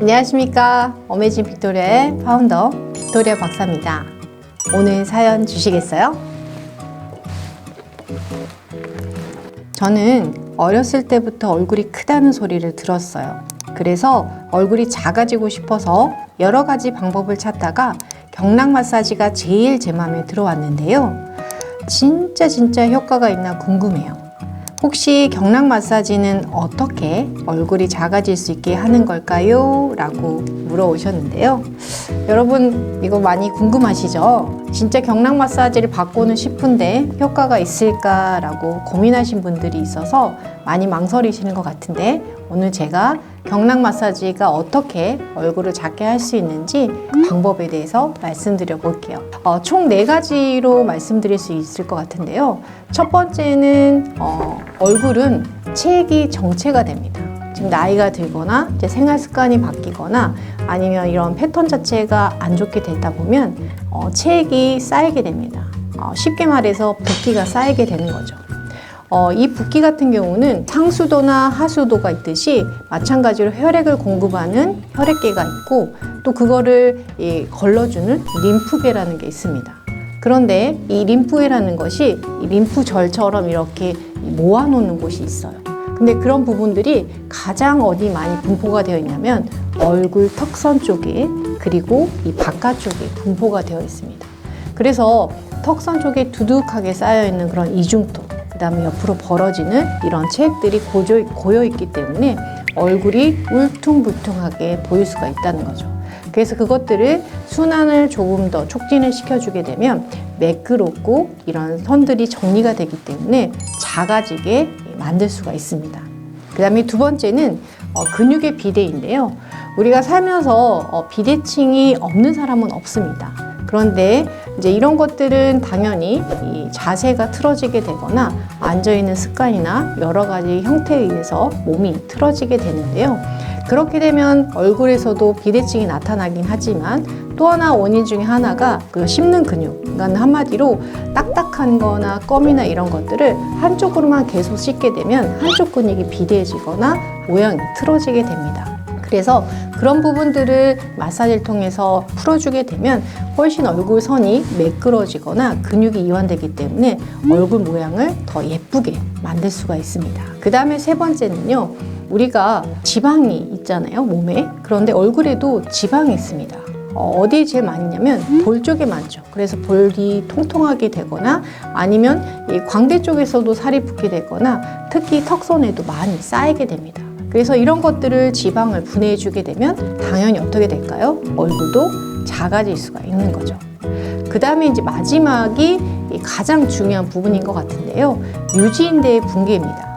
안녕하십니까. 어메이징 빅토리아의 파운더 빅토리아 박사입니다. 오늘 사연 주시겠어요? 저는 어렸을 때부터 얼굴이 크다는 소리를 들었어요. 그래서 얼굴이 작아지고 싶어서 여러 가지 방법을 찾다가 경락 마사지가 제일 제 마음에 들어왔는데요. 진짜 진짜 효과가 있나 궁금해요. 혹시 경락 마사지는 어떻게 얼굴이 작아질 수 있게 하는 걸까요? 라고 물어오셨는데요. 여러분, 이거 많이 궁금하시죠? 진짜 경락 마사지를 받고는 싶은데 효과가 있을까라고 고민하신 분들이 있어서 많이 망설이시는 것 같은데 오늘 제가 경락 마사지가 어떻게 얼굴을 작게 할 수 있는지 방법에 대해서 말씀드려 볼게요. 어, 총 네 가지로 말씀드릴 수 있을 것 같은데요. 첫 번째는 어, 얼굴은 체액이 정체가 됩니다. 지금 나이가 들거나 생활 습관이 바뀌거나 아니면 이런 패턴 자체가 안 좋게 되다 보면 어, 체액이 쌓이게 됩니다. 어, 쉽게 말해서 붓기가 쌓이게 되는 거죠. 어, 이 붓기 같은 경우는 상수도나 하수도가 있듯이 마찬가지로 혈액을 공급하는 혈액계가 있고 또 그거를 이, 걸러주는 림프계라는 게 있습니다. 그런데 이 림프계라는 것이 이 림프절처럼 이렇게 모아놓는 곳이 있어요. 근데 그런 부분들이 가장 어디 많이 분포가 되어 있냐면 얼굴 턱선 쪽에 그리고 이 바깥쪽에 분포가 되어 있습니다. 그래서 턱선 쪽에 두둑하게 쌓여 있는 그런 이중톱, 그 다음에 옆으로 벌어지는 이런 체액들이 고조, 고여 있기 때문에 얼굴이 울퉁불퉁하게 보일 수가 있다는 거죠. 그래서 그것들을 순환을 조금 더 촉진을 시켜주게 되면 매끄럽고 이런 선들이 정리가 되기 때문에 작아지게 만들 수가 있습니다. 그 다음에 두 번째는 어, 근육의 비대인데요. 우리가 살면서 어, 비대칭이 없는 사람은 없습니다. 그런데 이제 이런 것들은 당연히 이 자세가 틀어지게 되거나 앉아있는 습관이나 여러 가지 형태에 의해서 몸이 틀어지게 되는데요. 그렇게 되면 얼굴에서도 비대칭이 나타나긴 하지만 또 하나 원인 중에 하나가 그 씹는 근육. 그러니까 한마디로 딱딱한 거나 껌이나 이런 것들을 한쪽으로만 계속 씹게 되면 한쪽 근육이 비대해지거나 모양이 틀어지게 됩니다. 그래서 그런 부분들을 마사지를 통해서 풀어주게 되면 훨씬 얼굴 선이 매끄러지거나 근육이 이완되기 때문에 얼굴 모양을 더 예쁘게 만들 수가 있습니다. 그 다음에 세 번째는요. 우리가 지방이 있잖아요, 몸에. 그런데 얼굴에도 지방이 있습니다. 어, 어디에 제일 많냐면 볼 쪽에 많죠. 그래서 볼이 통통하게 되거나 아니면 이 광대 쪽에서도 살이 붙게 되거나 특히 턱선에도 많이 쌓이게 됩니다. 그래서 이런 것들을 지방을 분해해 주게 되면 당연히 어떻게 될까요? 얼굴도 작아질 수가 있는 거죠. 그 다음에 이제 마지막이 이 가장 중요한 부분인 것 같은데요. 유지인대의 붕괴입니다.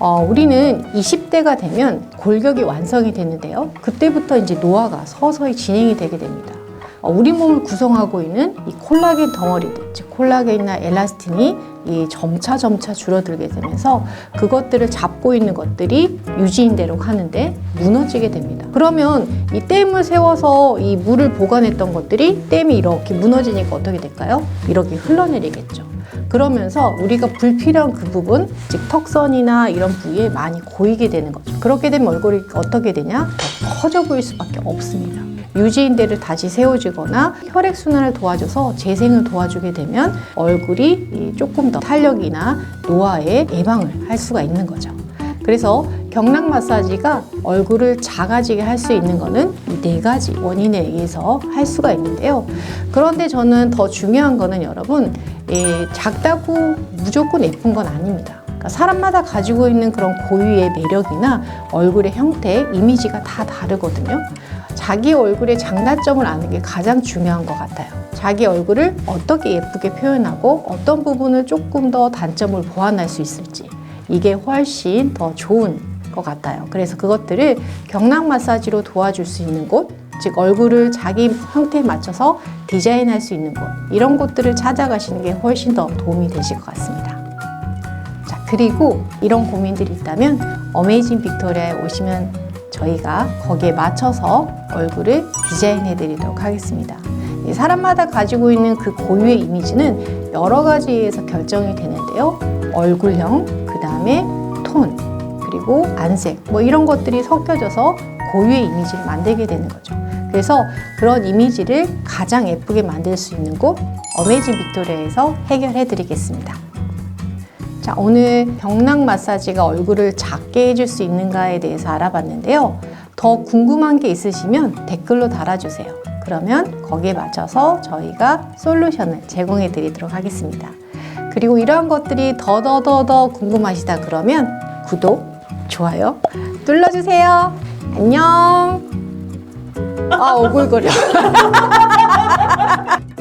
어, 우리는 20대가 되면 골격이 완성이 되는데요. 그때부터 이제 노화가 서서히 진행이 되게 됩니다. 어, 우리 몸을 구성하고 있는 이 콜라겐 덩어리들, 즉 콜라겐이나 엘라스틴이 이 점차 점차 줄어들게 되면서 그것들을 잡고 있는 것들이 유지인대로 하는데 무너지게 됩니다. 그러면 이 댐을 세워서 이 물을 보관했던 것들이 댐이 이렇게 무너지니까 어떻게 될까요? 이렇게 흘러내리겠죠. 그러면서 우리가 불필요한 그 부분, 즉 턱선이나 이런 부위에 많이 고이게 되는 거죠. 그렇게 되면 얼굴이 어떻게 되냐? 더 커져 보일 수밖에 없습니다. 유지인대를 다시 세워주거나 혈액순환을 도와줘서 재생을 도와주게 되면 얼굴이 조금 더 탄력이나 노화에 예방을 할 수가 있는 거죠. 그래서 경락 마사지가 얼굴을 작아지게 할 수 있는 이네 가지 원인에 의해서 할 수가 있는데요. 그런데 저는 더 중요한 거는 여러분, 예, 작다고 무조건 예쁜 건 아닙니다. 그러니까 사람마다 가지고 있는 그런 고유의 매력이나 얼굴의 형태, 이미지가 다 다르거든요. 자기 얼굴의 장단점을 아는 게 가장 중요한 것 같아요. 자기 얼굴을 어떻게 예쁘게 표현하고 어떤 부분을 조금 더 단점을 보완할 수 있을지 이게 훨씬 더 좋은 것 같아요. 그래서 그것들을 경락 마사지로 도와줄 수 있는 곳, 즉 얼굴을 자기 형태에 맞춰서 디자인할 수 있는 곳 이런 곳들을 찾아가시는 게 훨씬 더 도움이 되실 것 같습니다. 자 그리고 이런 고민들이 있다면 어메이징 빅토리아에 오시면 저희가 거기에 맞춰서 얼굴을 디자인해 드리도록 하겠습니다. 이 사람마다 가지고 있는 그 고유의 이미지는 여러 가지에서 결정이 되는데요. 얼굴형, 그 다음에 톤, 그리고 안색 뭐 이런 것들이 섞여져서 고유의 이미지를 만들게 되는 거죠. 그래서 그런 이미지를 가장 예쁘게 만들 수 있는 곳 어메이징 빅토리아에서 해결해 드리겠습니다. 자, 오늘 경락 마사지가 얼굴을 작게 해줄 수 있는가에 대해서 알아봤는데요. 더 궁금한 게 있으시면 댓글로 달아주세요. 그러면 거기에 맞춰서 저희가 솔루션을 제공해 드리도록 하겠습니다. 그리고 이러한 것들이 더더더더 궁금하시다 그러면 구독, 좋아요 눌러주세요. 안녕. 아, 오글거려.